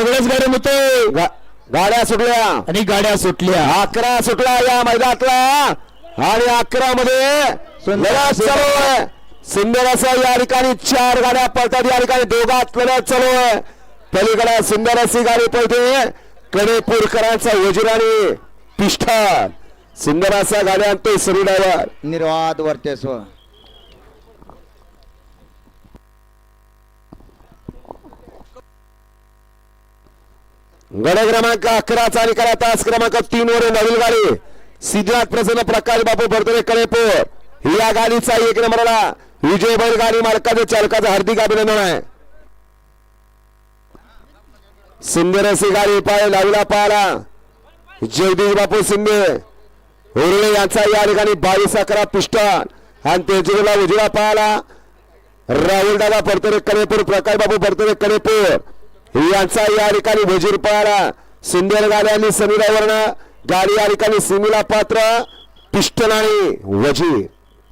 सगळ्याच गाड्या होते. गा- गाड्या सुटल्या. आणि गाड्या सुटल्या. अकरा सुटला या मैदानातला आणि अकरा मध्ये सुंदर. असा या ठिकाणी चार गाड्या पळतात. या ठिकाणी दोघात लढत चालू आहे. पलीकडे सुंदर अशी गाडी पळते. कडेपूरकरांचा वजीर आणि पिष्ठा. सुंदर असा गाड्या आणतोय सरी ड्रायव्हर निर्वाद वर्चस्व. गड क्रमांक अकराचा आणि करा तास क्रमांक तीन वर नवीन गाडी. सिद्धार्थ प्रसन्न प्रकाश बापू बर्तरे कळेपूर या गाडीचा एक नंबरला विजय बैल गाडी मालकाचे चालकाचं हार्दिक अभिनंदन आहे. सुंदर अशी गाडी पाय लावला पाहला जगदीश बापू शिंदे. उरळे यांचा या ठिकाणी बावीस अकरा पिस्टॉल आणि तेजूला उजवा पाहला राहुल दादा परतरे कडेपूर. प्रकाश बापू परतरे कडेपूर. यांचा या ठिकाणी भजीर पाहला सुंदर गाड्यांनी समीरावरनं. गाडी या ठिकाणी सिमीला पात्र. पिष्टल आणि वजीर.